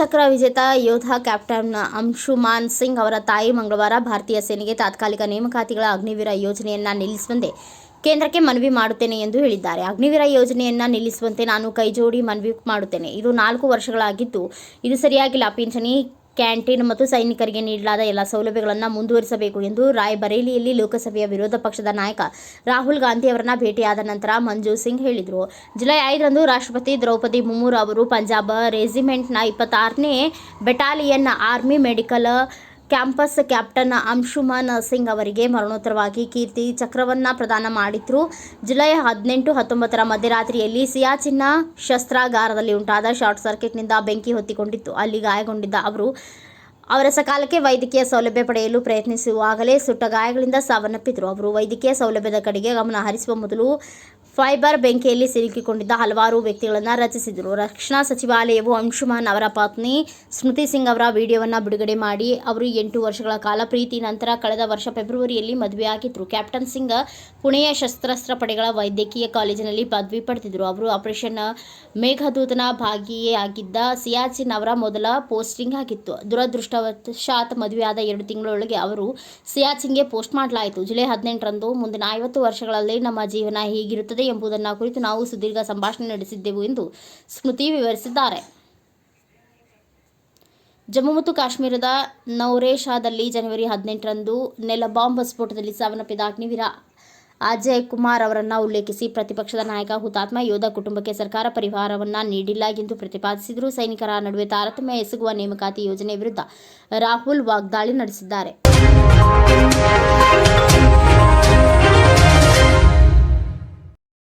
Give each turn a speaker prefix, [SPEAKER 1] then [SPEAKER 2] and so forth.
[SPEAKER 1] ಚಕ್ರ ವಿಜೇತ ಯೋಧ ಕ್ಯಾಪ್ಟನ್ ಅಂಶುಮಾನ್ ಸಿಂಗ್ ಅವರ ತಾಯಿ ಮಂಗಳವಾರ ಭಾರತೀಯ ಸೇನೆಗೆ ತಾತ್ಕಾಲಿಕ ನೇಮಕಾತಿಗಳ ಅಗ್ನಿವೀರ ಯೋಜನೆಯನ್ನು ನಿಲ್ಲಿಸುವಂತೆ ಕೇಂದ್ರಕ್ಕೆ ಮನವಿ ಮಾಡುತ್ತೇನೆ ಎಂದು ಹೇಳಿದ್ದಾರೆ. ಅಗ್ನಿವೀರ ಯೋಜನೆಯನ್ನು ನಿಲ್ಲಿಸುವಂತೆ ನಾನು ಕೈಜೋಡಿ ಮನವಿ ಮಾಡುತ್ತೇನೆ. ಇದು ನಾಲ್ಕು ವರ್ಷಗಳಾಗಿದ್ದು, ಇದು ಸರಿಯಾಗಿಲ್ಲ. ಪಿಂಚಣಿ ಕ್ಯಾಂಟೀನ್ ಮತ್ತು ಸೈನಿಕರಿಗೆ ನೀಡಲಾದ ಎಲ್ಲ ಸೌಲಭ್ಯಗಳನ್ನು ಮುಂದುವರಿಸಬೇಕು ಎಂದು ರಾಯ್ಬರೇಲಿಯಲ್ಲಿ ಲೋಕಸಭೆಯ ವಿರೋಧ ಪಕ್ಷದ ನಾಯಕ ರಾಹುಲ್ ಗಾಂಧಿ ಅವರನ್ನು ಭೇಟಿಯಾದ ನಂತರ ಮಂಜು ಸಿಂಗ್ ಹೇಳಿದರು. ಜುಲೈ ಐದರಂದು ರಾಷ್ಟ್ರಪತಿ ದ್ರೌಪದಿ ಮುರ್ಮು ಅವರು ಪಂಜಾಬ್ ರೆಜಿಮೆಂಟ್ನ ಇಪ್ಪತ್ತಾರನೇ battalion army medical campus captain Anshuman Singh ಅವರಿಗೆ ಮರಣೋತ್ತರವಾಗಿ ಕೀರ್ತಿ ಚಕ್ರವನ್ನ ಪ್ರದಾನ ಮಾಡಿದ್ರು. ಜುಲೈ ಹದಿನೆಂಟು ಹತ್ತೊಂಬತ್ತರ ಮಧ್ಯರಾತ್ರಿಯಲ್ಲಿ ಸಿಯಾಚಿನ್ನ ಶಸ್ತ್ರಾಗಾರದಲ್ಲಿ ಉಂಟಾದ ಶಾರ್ಟ್ ಸರ್ಕ್ಯೂಟ್ನಿಂದ ಬೆಂಕಿ ಹೊತ್ತಿಕೊಂಡಿತ್ತು. ಅಲ್ಲಿ ಗಾಯಗೊಂಡಿದ್ದ ಅವರು ಅವರ ಸಕಾಲಕ್ಕೆ ವೈದ್ಯಕೀಯ ಸೌಲಭ್ಯ ಪಡೆಯಲು ಪ್ರಯತ್ನಿಸುವಾಗಲೇ ಸುಟ್ಟ ಗಾಯಗಳಿಂದ ಸಾವನ್ನಪ್ಪಿದ್ರು. ಅವರು ವೈದ್ಯಕೀಯ ಸೌಲಭ್ಯದ ಕಡೆಗೆ ಗಮನ ಹರಿಸುವ ಮೊದಲು ಫೈಬರ್ ಬೆಂಕಿಯಲ್ಲಿ ಸಿಲುಕಿಕೊಂಡಿದ್ದ ಹಲವಾರು ವ್ಯಕ್ತಿಗಳನ್ನು ರಚಿಸಿದರು. ರಕ್ಷಣಾ ಸಚಿವಾಲಯವು ಅಂಶುಮಾನ್ ಅವರ ಪತ್ನಿ ಸ್ಮೃತಿ ಸಿಂಗ್ ಅವರ ವಿಡಿಯೋವನ್ನು ಬಿಡುಗಡೆ ಮಾಡಿ, ಅವರು ಎಂಟು ವರ್ಷಗಳ ಕಾಲ ಪ್ರೀತಿ ನಂತರ ಕಳೆದ ವರ್ಷ ಫೆಬ್ರವರಿಯಲ್ಲಿ ಮದುವೆಯಾಗಿದ್ದರು ಕ್ಯಾಪ್ಟನ್ ಸಿಂಗ್ ಪುಣೆಯ ಶಸ್ತ್ರಾಸ್ತ್ರ ಪಡೆಗಳ ವೈದ್ಯಕೀಯ ಕಾಲೇಜಿನಲ್ಲಿ ಪದವಿ ಪಡೆದಿದ್ದರು. ಅವರು ಆಪರೇಷನ್ ಮೇಘದೂತನ ಭಾಗಿಯಾಗಿದ್ದ ಸಿಯಾಚಿನ್ ಅವರ ಮೊದಲ ಪೋಸ್ಟಿಂಗ್ ಆಗಿತ್ತು. ದುರದೃಷ್ಟವಶಾತ್ ಮದುವೆಯಾದ ಎರಡು ತಿಂಗಳೊಳಗೆ ಅವರು ಸಿಯಾಚಿನ್ಗೆ ಪೋಸ್ಟ್ ಮಾಡಲಾಯಿತು. ಜುಲೈ ಹದಿನೆಂಟರಂದು ಮುಂದಿನ ಐವತ್ತು ವರ್ಷಗಳಲ್ಲಿ ನಮ್ಮ ಜೀವನ ಹೇಗಿರುತ್ತದೆ ಎಂಬುದನ್ನು ಕುರಿತು ನಾವು ಸುದೀರ್ಘ ಸಂಭಾಷಣೆ ನಡೆಸಿದ್ದೆವು ಎಂದು ಸ್ಮೃತಿ ವಿವರಿಸಿದ್ದಾರೆ. ಜಮ್ಮು ಮತ್ತು ಕಾಶ್ಮೀರದ ನೌರೇಶಾದಲ್ಲಿ ಜನವರಿ ಹದಿನೆಂಟರಂದು ನೆಲ ಬಾಂಬ್ ಸ್ಫೋಟದಲ್ಲಿ ಸಾವನ್ನಪ್ಪಿದ ಅಗ್ನಿವೀರ ಅಜಯ್ ಕುಮಾರ್ ಅವರನ್ನು ಉಲ್ಲೇಖಿಸಿ ಪ್ರತಿಪಕ್ಷದ ನಾಯಕ ಹುತಾತ್ಮ ಯೋಧ ಕುಟುಂಬಕ್ಕೆ ಸರ್ಕಾರ ಪರಿಹಾರವನ್ನ ನೀಡಿಲ್ಲ ಎಂದು ಪ್ರತಿಪಾದಿಸಿದರು. ಸೈನಿಕರ ನಡುವೆ ತಾರತಮ್ಯ ಎಸಗುವ ನೇಮಕಾತಿ ಯೋಜನೆ ವಿರುದ್ಧ ರಾಹುಲ್ ವಾಗ್ದಾಳಿ ನಡೆಸಿದ್ದಾರೆ.